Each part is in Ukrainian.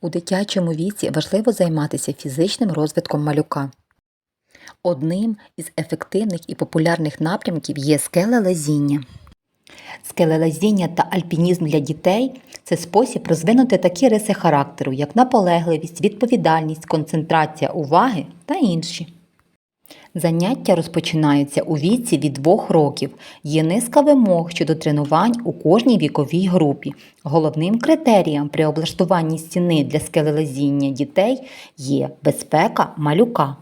У дитячому віці важливо займатися фізичним розвитком малюка. Одним із ефективних і популярних напрямків є скелелазіння. Скелелазіння та альпінізм для дітей це спосіб розвинути такі риси характеру, як наполегливість, відповідальність, концентрація уваги та інші. Заняття розпочинаються у віці від 2 років. Є низка вимог щодо тренувань у кожній віковій групі. Головним критерієм при облаштуванні стіни для скелелазіння дітей є безпека малюка.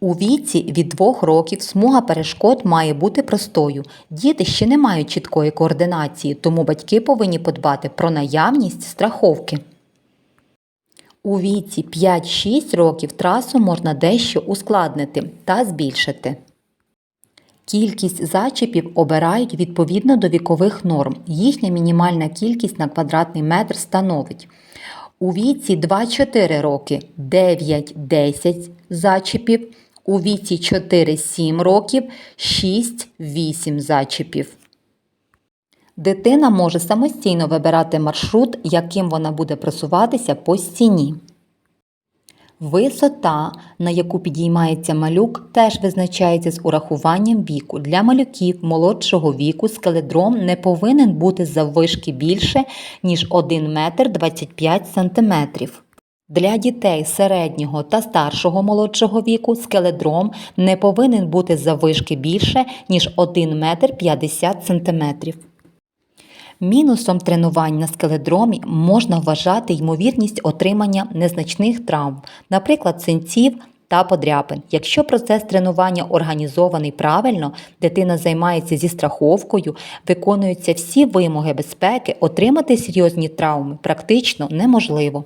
У віці від 2 років смуга перешкод має бути простою. Діти ще не мають чіткої координації, тому батьки повинні подбати про наявність страховки. У віці 5-6 років трасу можна дещо ускладнити та збільшити. Кількість зачіпів обирають відповідно до вікових норм. Їхня мінімальна кількість на квадратний метр становить у віці 2-4 роки 9-10 зачіпів, у віці 4-7 років 6-8 зачіпів. Дитина може самостійно вибирати маршрут, яким вона буде просуватися по стіні. Висота, на яку підіймається малюк, теж визначається з урахуванням віку. Для малюків молодшого віку скеледром не повинен бути заввишки більше, ніж 1 метр 25 сантиметрів. Для дітей середнього та старшого молодшого віку скеледром не повинен бути заввишки більше, ніж 1 метр 50 сантиметрів. Мінусом тренувань на скеледромі можна вважати ймовірність отримання незначних травм, наприклад, синців та подряпин. Якщо процес тренування організований правильно, дитина займається зі страховкою, виконуються всі вимоги безпеки, отримати серйозні травми практично неможливо.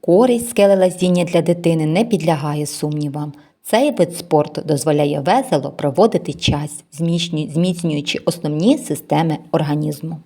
Користь скелелазіння для дитини не підлягає сумнівам. Цей вид спорту дозволяє весело проводити час, зміцнюючи основні системи організму.